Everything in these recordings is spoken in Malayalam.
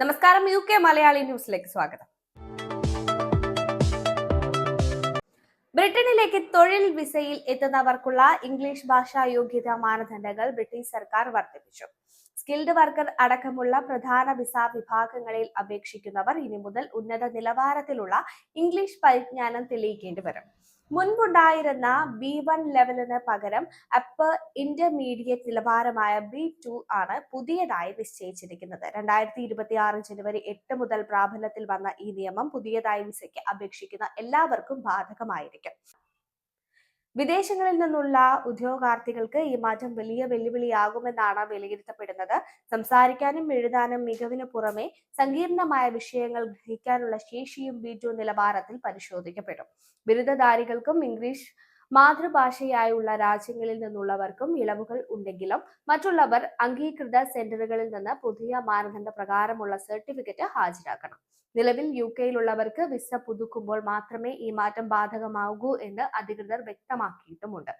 നമസ്കാരം യു കെ മലയാളി ന്യൂസിലേക്ക് സ്വാഗതം. ബ്രിട്ടനിലേക്ക് തൊഴിൽ വിസയിൽ എത്തുന്നവർക്കുള്ള ഇംഗ്ലീഷ് ഭാഷാ യോഗ്യതാ മാനദണ്ഡങ്ങൾ ബ്രിട്ടീഷ് സർക്കാർ വർദ്ധിപ്പിച്ചു. സ്കിൽഡ് വർക്കർ അടക്കമുള്ള പ്രധാന വിസ വിഭാഗങ്ങളിൽ അപേക്ഷിക്കുന്നവർ ഇനി മുതൽ ഉന്നത നിലവാരത്തിലുള്ള ഇംഗ്ലീഷ് പരിജ്ഞാനം തെളിയിക്കേണ്ടി വരും. മുൻപുണ്ടായിരുന്ന ബി വൺ ലെവലിന് പകരം അപ്പർ ഇന്റർമീഡിയറ്റ് നിലവാരമായ ബി ടു ആണ് പുതിയതായി നിശ്ചയിച്ചിരിക്കുന്നത്. രണ്ടായിരത്തി ഇരുപത്തി ആറ് ജനുവരി എട്ട് മുതൽ പ്രാബല്യത്തിൽ വന്ന ഈ നിയമം പുതിയതായി വിസയ്ക്ക് അപേക്ഷിക്കുന്ന എല്ലാവർക്കും ബാധകമായിരിക്കും. വിദേശങ്ങളിൽ നിന്നുള്ള ഉദ്യോഗാർത്ഥികൾക്ക് ഈ മാറ്റം വലിയ വെല്ലുവിളിയാകുമെന്നാണ് വിലയിരുത്തപ്പെടുന്നത്. സംസാരിക്കാനും എഴുതാനും മികവിന് പുറമെ സങ്കീർണമായ വിഷയങ്ങൾ ഗ്രഹിക്കാനുള്ള ശേഷിയും ബി നിലവാരത്തിൽ പരിശോധിക്കപ്പെടും. ബിരുദധാരികൾക്കും ഇംഗ്ലീഷ് മാതൃഭാഷയായുള്ള രാജ്യങ്ങളിൽ നിന്നുള്ളവർക്കും ഇളവുകൾ ഉണ്ടെങ്കിലും മറ്റുള്ളവർ അംഗീകൃത സെന്ററുകളിൽ നിന്ന് പുതിയ മാനദണ്ഡ പ്രകാരമുള്ള സർട്ടിഫിക്കറ്റ് ഹാജരാക്കണം. നിലവിൽ യു കെയിലുള്ളവർക്ക് വിസ പുതുക്കുമ്പോൾ മാത്രമേ ഈ മാറ്റം ബാധകമാകൂ എന്ന് അധികൃതർ വ്യക്തമാക്കിയിട്ടുമുണ്ട്.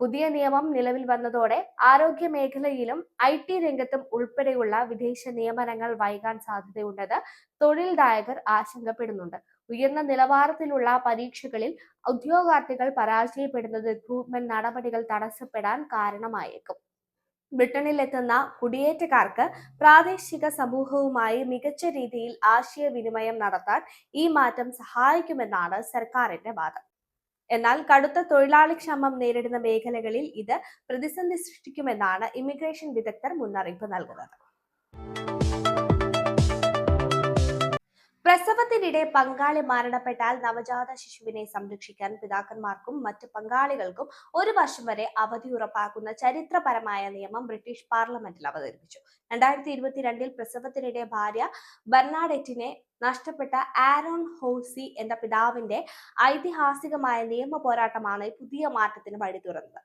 പുതിയ നിയമം നിലവിൽ വന്നതോടെ ആരോഗ്യ മേഖലയിലും ഐ ടി രംഗത്തും ഉൾപ്പെടെയുള്ള വിദേശ നിയമനങ്ങൾ വൈകാൻ സാധ്യതയുണ്ടെന്ന് തൊഴിൽദായകർ ആശങ്കപ്പെടുന്നുണ്ട്. ഉയർന്ന നിലവാരത്തിലുള്ള പരീക്ഷകളിൽ ഉദ്യോഗാർത്ഥികൾ പരാജയപ്പെടുന്നത് റിക്രൂട്ട്മെന്റ് നടപടികൾ തടസ്സപ്പെടാൻ കാരണമായേക്കും. ബ്രിട്ടനിൽ ബ്രിട്ടനിലെത്തുന്ന കുടിയേറ്റക്കാർക്ക് പ്രാദേശിക സമൂഹവുമായി മികച്ച രീതിയിൽ ആശയവിനിമയം നടത്താൻ ഈ മാറ്റം സഹായിക്കുമെന്നാണ് സർക്കാരിന്റെ വാദം. എന്നാൽ കടുത്ത തൊഴിലാളി ക്ഷാമം നേരിടുന്ന മേഖലകളിൽ ഇത് പ്രതിസന്ധി സൃഷ്ടിക്കുമെന്നാണ് ഇമിഗ്രേഷൻ വിദഗ്ധർ മുന്നറിയിപ്പ് നൽകുന്നത്. പ്രസവത്തിനിടെ പങ്കാളി മരണപ്പെട്ടാൽ നവജാത ശിശുവിനെ സംരക്ഷിക്കാൻ പിതാക്കന്മാർക്കും മറ്റ് പങ്കാളികൾക്കും ഒരു വർഷം വരെ അവധി ഉറപ്പാക്കുന്ന ചരിത്രപരമായ നിയമം ബ്രിട്ടീഷ് പാർലമെന്റിൽ അവതരിപ്പിച്ചു. രണ്ടായിരത്തി ഇരുപത്തിരണ്ടിൽ പ്രസവത്തിനിടെ ഭാര്യ ബെർണാഡെറ്റിനെ നഷ്ടപ്പെട്ട ആരോൺ ഹോസി എന്ന പിതാവിന്റെ ഐതിഹാസികമായ നിയമ പോരാട്ടമാണ് പുതിയ മാറ്റത്തിന് വഴി തുറന്നത്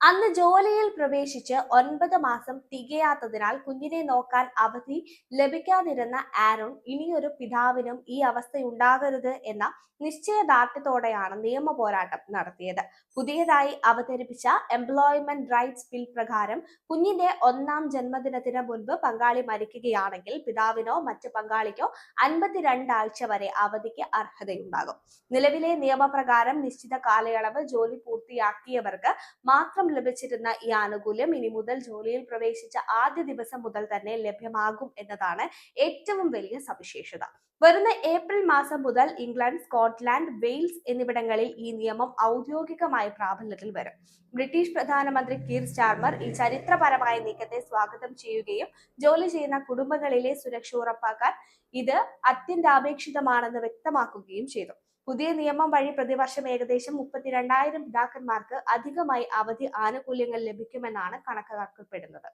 അന്ന് ജോലിയിൽ പ്രവേശിച്ച് ഒൻപത് മാസം തികയാത്തതിനാൽ കുഞ്ഞിനെ നോക്കാൻ അവധി ലഭിക്കാതിരുന്ന ആരോൺ ഇനിയൊരു പിതാവിനും ഈ അവസ്ഥയുണ്ടാകരുത് എന്ന നിശ്ചയദാർഢ്യത്തോടെയാണ് നിയമ പോരാട്ടം നടത്തിയത്. പുതിയതായി അവതരിപ്പിച്ച എംപ്ലോയ്മെന്റ് റൈറ്റ്സ് ബിൽ പ്രകാരം കുഞ്ഞിന്റെ ഒന്നാം ജന്മദിനത്തിന് മുൻപ് പങ്കാളി മരിക്കുകയാണെങ്കിൽ പിതാവിനോ മറ്റ് പങ്കാളിക്കോ അൻപത്തിരണ്ടാഴ്ച വരെ അവധിക്ക് അർഹതയുണ്ടാകും. നിലവിലെ നിയമപ്രകാരം നിശ്ചിത കാലയളവ് ജോലി പൂർത്തിയാക്കിയവർക്ക് മാത്രം ലഭിച്ചിരുന്ന ഈ ആനുകൂല്യം ഇനി മുതൽ ജോലിയിൽ പ്രവേശിച്ച ആദ്യ ദിവസം മുതൽ തന്നെ ലഭ്യമാകും എന്നതാണ് ഏറ്റവും വലിയ സവിശേഷത. വരുന്ന ഏപ്രിൽ മാസം മുതൽ ഇംഗ്ലണ്ട് സ്കോട്ട്ലാൻഡ് വെയിൽസ് എന്നിവിടങ്ങളിൽ ഈ നിയമം ഔദ്യോഗികമായി പ്രാബല്യത്തിൽ വരും. ബ്രിട്ടീഷ് പ്രധാനമന്ത്രി കീർ സ്റ്റാർമർ ഈ ചരിത്രപരമായ നീക്കത്തെ സ്വാഗതം ചെയ്യുകയും ജോലി ചെയ്യുന്ന കുടുംബങ്ങളിലെ സുരക്ഷ ഉറപ്പാക്കാൻ ഇത് അത്യന്താപേക്ഷിതമാണെന്ന് വ്യക്തമാക്കുകയും ചെയ്തു. പുതിയ നിയമം വഴി പ്രതിവർഷം ഏകദേശം മുപ്പത്തിരണ്ടായിരം പിതാക്കന്മാർക്ക് അധികമായി അവധി ആനുകൂല്യങ്ങൾ ലഭിക്കുമെന്നാണ് കണക്കാക്കപ്പെടുന്നത്.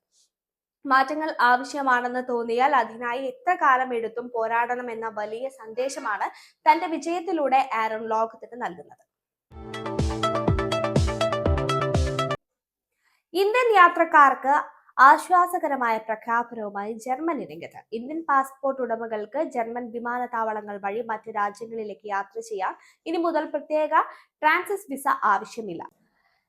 മാറ്റങ്ങൾ ആവശ്യമാണെന്ന് തോന്നിയാൽ അതിനായി എത്ര കാലം എടുത്തും പോരാടണം എന്ന വലിയ സന്ദേശമാണ് തന്റെ വിജയത്തിലൂടെ ആരോൺ ലോകത്തിന് നൽകുന്നത്. ഇന്ത്യൻ യാത്രക്കാർക്ക് ആശ്വാസകരമായ പ്രഖ്യാപനവുമായി ജർമ്മനി രംഗത്ത്. ഇന്ത്യൻ പാസ്പോർട്ട് ഉടമകൾക്ക് ജർമ്മൻ വിമാനത്താവളങ്ങൾ വഴി മറ്റ് രാജ്യങ്ങളിലേക്ക് യാത്ര ചെയ്യാൻ ഇനി മുതൽ പ്രത്യേക ട്രാൻസിസ് വിസ ആവശ്യമില്ല.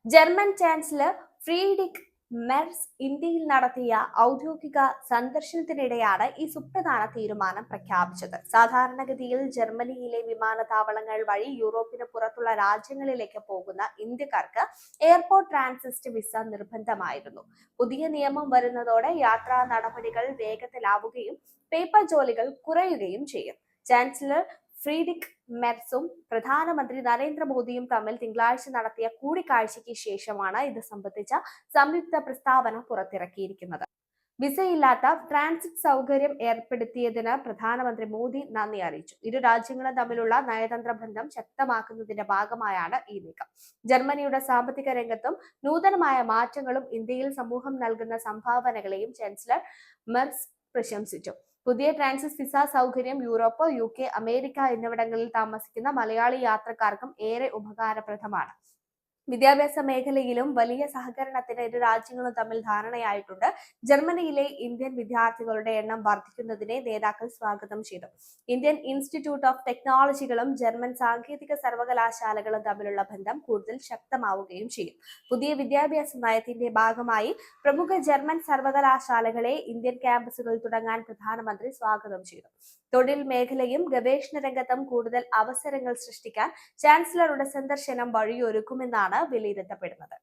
ജർമ്മൻ ചാൻസലർ ഫ്രീഡിക് മെർസ് ഇന്ത്യയിൽ നടത്തിയ ഔദ്യോഗിക സന്ദർശനത്തിനിടെയാണ് ഈ സുപ്രധാന തീരുമാനം പ്രഖ്യാപിച്ചത്. സാധാരണഗതിയിൽ ജർമ്മനിയിലെ വിമാനത്താവളങ്ങൾ വഴി യൂറോപ്പിന് പുറത്തുള്ള രാജ്യങ്ങളിലേക്ക് പോകുന്ന ഇന്ത്യക്കാർക്ക് എയർപോർട്ട് ട്രാൻസിസ്റ്റ് വിസ നിർബന്ധമായിരുന്നു. പുതിയ നിയമം വരുന്നതോടെ യാത്രാ നടപടികൾ വേഗത്തിലാവുകയും പേപ്പർ ജോലികൾ കുറയുകയും ചെയ്യും. ചാൻസലർ ഫ്രീഡിക് മെർസും പ്രധാനമന്ത്രി നരേന്ദ്രമോദിയും തമ്മിൽ തിങ്കളാഴ്ച നടത്തിയ കൂടിക്കാഴ്ചയ്ക്ക് ശേഷമാണ് ഇത് സംബന്ധിച്ച സംയുക്ത പ്രസ്താവന പുറത്തിറക്കിയിരിക്കുന്നത്. വിസയില്ലാത്ത ട്രാൻസിറ്റ് സൗകര്യം ഏർപ്പെടുത്തിയതിന് പ്രധാനമന്ത്രി മോദി നന്ദി അറിയിച്ചു. ഇരു രാജ്യങ്ങളും തമ്മിലുള്ള നയതന്ത്ര ബന്ധം ശക്തമാക്കുന്നതിന്റെ ഭാഗമായാണ് ഈ നീക്കം. ജർമ്മനിയുടെ സാമ്പത്തിക രംഗത്തും നൂതനമായ മാറ്റങ്ങളും ഇന്ത്യയിൽ സമൂഹം നൽകുന്ന സംഭാവനകളെയും ചാൻസലർ മെർസ് പ്രശംസിച്ചു. പുതിയ ട്രാൻസിസ് വിസ സൗകര്യം യൂറോപ്പ് യു കെ അമേരിക്ക എന്നിവിടങ്ങളിൽ താമസിക്കുന്ന മലയാളി യാത്രക്കാർക്കും ഏറെ ഉപകാരപ്രദമാണ്. വിദ്യാഭ്യാസ മേഖലയിലും വലിയ സഹകരണത്തിന് ഇരു രാജ്യങ്ങളും തമ്മിൽ ധാരണയായിട്ടുണ്ട്. ജർമ്മനിയിലെ ഇന്ത്യൻ വിദ്യാർത്ഥികളുടെ എണ്ണം വർദ്ധിക്കുന്നതിനെ നേതാക്കൾ സ്വാഗതം ചെയ്തു. ഇന്ത്യൻ ഇൻസ്റ്റിറ്റ്യൂട്ട് ഓഫ് ടെക്നോളജികളും ജർമ്മൻ സാങ്കേതിക സർവകലാശാലകളും തമ്മിലുള്ള ബന്ധം കൂടുതൽ ശക്തമാവുകയും ചെയ്യും. പുതിയ വിദ്യാഭ്യാസ നയത്തിന്റെ ഭാഗമായി പ്രമുഖ ജർമ്മൻ സർവകലാശാലകളെ ഇന്ത്യൻ ക്യാമ്പസുകൾ തുടങ്ങാൻ പ്രധാനമന്ത്രി സ്വാഗതം ചെയ്തു. തൊഴിൽ മേഖലയും ഗവേഷണ രംഗത്തും കൂടുതൽ അവസരങ്ങൾ സൃഷ്ടിക്കാൻ ചാൻസലറുടെ സന്ദർശനം വഴിയൊരുക്കുമെന്നാണ് വിലയിരുത്തപ്പെടുന്നത്.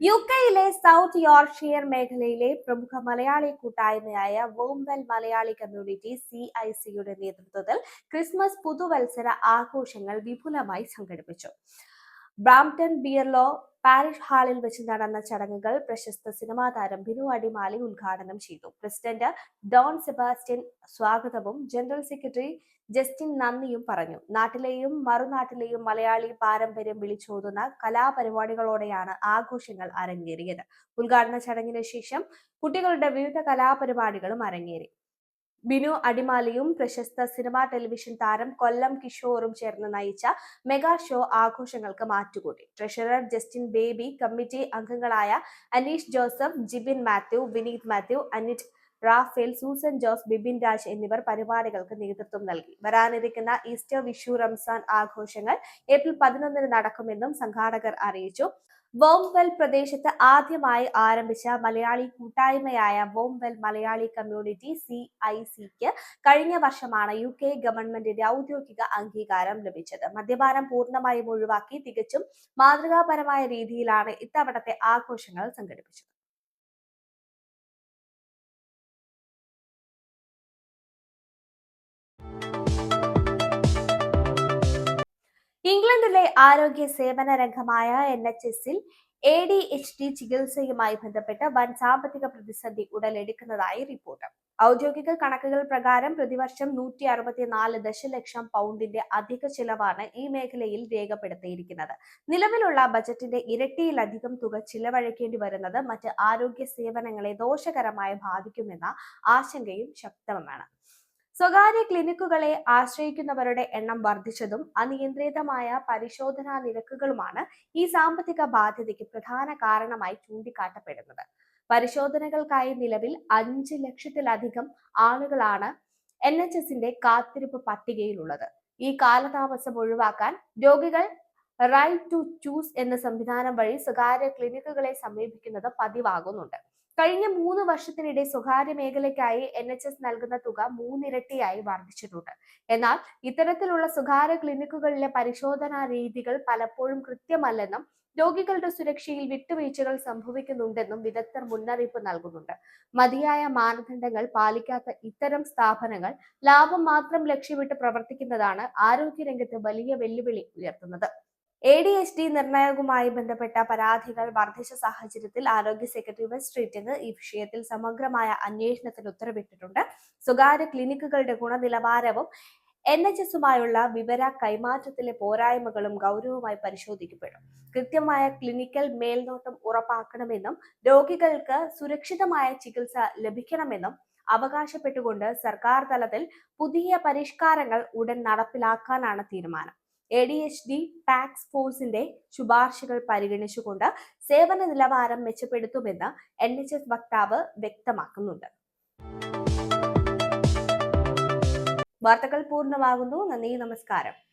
യു കെയിലെ സൗത്ത് യോർഷിയർ മേഖലയിലെ പ്രമുഖ മലയാളി കൂട്ടായ്മയായ Wombwell Malayali community C I സിയുടെ നേതൃത്വത്തിൽ ക്രിസ്മസ് പുതുവത്സര ആഘോഷങ്ങൾ വിപുലമായി സംഘടിപ്പിച്ചു. ബ്രാംപ്ടൺ ബിയർലോ പാരിഷ് ഹാളിൽ വെച്ച് നടന്ന ചടങ്ങുകൾ പ്രശസ്ത സിനിമാ താരം ബിനു അടിമാലി ഉദ്ഘാടനം ചെയ്തു. പ്രസിഡന്റ് ഡോൺ സെബാസ്റ്റ്യൻ സ്വാഗതവും ജനറൽ സെക്രട്ടറി ജസ്റ്റിൻ നന്ദിയും പറഞ്ഞു. നാട്ടിലെയും മറുനാട്ടിലെയും മലയാളി പാരമ്പര്യം വിളിച്ചോതുന്ന കലാപരിപാടികളോടെയാണ് ആഘോഷങ്ങൾ അരങ്ങേറിയത്. ഉദ്ഘാടന ചടങ്ങിന് ശേഷം കുട്ടികളുടെ വിവിധ കലാപരിപാടികളും അരങ്ങേറി. ബിനു അടിമാലിയും പ്രശസ്ത സിനിമാ ടെലിവിഷൻ താരം കൊല്ലം കിഷോറും ചേർന്ന് നയിച്ച മെഗാ ഷോ ആഘോഷങ്ങൾക്ക് മാറ്റുകൂട്ടി. ട്രഷറർ ജസ്റ്റിൻ ബേബി കമ്മിറ്റി അംഗങ്ങളായ Aneesh Joseph Jibin Mathew Vineeth Mathew Anit Raphael Susan Jose Bibin Raj എന്നിവർ പരിപാടികൾക്ക് നേതൃത്വം നൽകി. വരാനിരിക്കുന്ന ഈസ്റ്റർ വിഷു റംസാൻ ആഘോഷങ്ങൾ ഏപ്രിൽ പതിനൊന്നിന് നടക്കുമെന്നും സംഘാടകർ അറിയിച്ചു. വോംവെൽ പ്രദേശത്ത് ആദ്യമായി ആരംഭിച്ച മലയാളി കൂട്ടായ്മയായ Wombwell Malayali community C I സിക്ക് കഴിഞ്ഞ വർഷമാണ് യു കെ ഗവൺമെന്റിന്റെ ഔദ്യോഗിക അംഗീകാരം ലഭിച്ചത്. മദ്യപാനം പൂർണമായും ഒഴിവാക്കി തികച്ചും മാതൃകാപരമായ രീതിയിലാണ് ഇത്തവണത്തെ ആഘോഷങ്ങൾ സംഘടിപ്പിച്ചത്. ഇംഗ്ലണ്ടിലെ ആരോഗ്യ സേവന രംഗമായ എൻ എച്ച് എസിൽ എ ഡി എച്ച് ഡി ചികിത്സയുമായി ബന്ധപ്പെട്ട് വൻ സാമ്പത്തിക പ്രതിസന്ധി ഉടലെടുക്കുന്നതായി റിപ്പോർട്ട്. ഔദ്യോഗിക കണക്കുകൾ പ്രകാരം പ്രതിവർഷം നൂറ്റി അറുപത്തിനാല് ദശലക്ഷം പൗണ്ടിന്റെ അധിക ചിലവാണ് ഈ മേഖലയിൽ രേഖപ്പെടുത്തിയിരിക്കുന്നത്. നിലവിലുള്ള ബജറ്റിന്റെ ഇരട്ടിയിലധികം തുക ചിലവഴിക്കേണ്ടി വരുന്നത് മറ്റ് ആരോഗ്യ സേവനങ്ങളെ ദോഷകരമായി ബാധിക്കുമെന്ന ആശങ്കയും ശക്തമാണ് സ്വകാര്യ ക്ലിനിക്കുകളെ ആശ്രയിക്കുന്നവരുടെ എണ്ണം വർദ്ധിച്ചതും അനിയന്ത്രിതമായ പരിശോധനാ നിരക്കുകളുമാണ് ഈ സാമ്പത്തിക ബാധ്യതയ്ക്ക് പ്രധാന കാരണമായി ചൂണ്ടിക്കാട്ടപ്പെടുന്നത്. പരിശോധനകൾക്കായി നിലവിൽ അഞ്ച് ലക്ഷത്തിലധികം ആളുകളാണ് എൻ എച്ച് എസിന്റെ കാത്തിരിപ്പ് പട്ടികയിലുള്ളത്. ഈ കാലതാമസം ഒഴിവാക്കാൻ രോഗികൾ റൈറ്റ് ടു ചൂസ് എന്ന സംവിധാനം വഴി സ്വകാര്യ ക്ലിനിക്കുകളെ സമീപിക്കുന്നത് പതിവാകുന്നുണ്ട്. കഴിഞ്ഞ മൂന്ന് വർഷത്തിനിടെ സ്വകാര്യ മേഖലയ്ക്കായി എൻ എച്ച് എസ് നൽകുന്ന തുക മൂന്നിരട്ടിയായി വർദ്ധിച്ചിട്ടുണ്ട്. എന്നാൽ ഇത്തരത്തിലുള്ള സ്വകാര്യ ക്ലിനിക്കുകളിലെ പരിശോധനാ രീതികൾ പലപ്പോഴും കൃത്യമല്ലെന്നും രോഗികളുടെ സുരക്ഷയിൽ വിട്ടുവീഴ്ചകൾ സംഭവിക്കുന്നുണ്ടെന്നും വിദഗ്ധർ മുന്നറിയിപ്പ് നൽകുന്നുണ്ട്. മതിയായ മാനദണ്ഡങ്ങൾ പാലിക്കാത്ത ഇത്തരം സ്ഥാപനങ്ങൾ ലാഭം മാത്രം ലക്ഷ്യമിട്ട് പ്രവർത്തിക്കുന്നതാണ് ആരോഗ്യരംഗത്ത് വലിയ വെല്ലുവിളി ഉയർത്തുന്നത്. എ ഡി എച്ച് ഡി നിർണയവുമായി ബന്ധപ്പെട്ട പരാതികൾ വർദ്ധിച്ച സാഹചര്യത്തിൽ ആരോഗ്യ സെക്രട്ടറി വെസ്റ്റ് സ്ട്രീറ്റിന് ഈ വിഷയത്തിൽ സമഗ്രമായ അന്വേഷണത്തിന് ഉത്തരവിട്ടിട്ടുണ്ട്. സ്വകാര്യ ക്ലിനിക്കുകളുടെ ഗുണനിലവാരവും എൻ എച്ച് എസുമായുള്ള വിവര കൈമാറ്റത്തിലെ പോരായ്മകളും ഗൗരവമായി പരിശോധിക്കപ്പെടും. കൃത്യമായ ക്ലിനിക്കൽ മേൽനോട്ടം ഉറപ്പാക്കണമെന്നും രോഗികൾക്ക് സുരക്ഷിതമായ ചികിത്സ ലഭിക്കണമെന്നും അവകാശപ്പെട്ടുകൊണ്ട് സർക്കാർ തലത്തിൽ പുതിയ പരിഷ്കാരങ്ങൾ ഉടൻ നടപ്പിലാക്കാനാണ് തീരുമാനം. A D H D tax ഫോഴ്സിന്റെ ശുപാർശകൾ പരിഗണിച്ചുകൊണ്ട് സേവന നിലവാരം മെച്ചപ്പെടുത്തുമെന്ന് എൻ എച്ച് എസ് വക്താവ് വ്യക്തമാക്കുന്നുണ്ട്. വാർത്തകൾ പൂർണമാകുന്നു. നന്ദി നമസ്കാരം.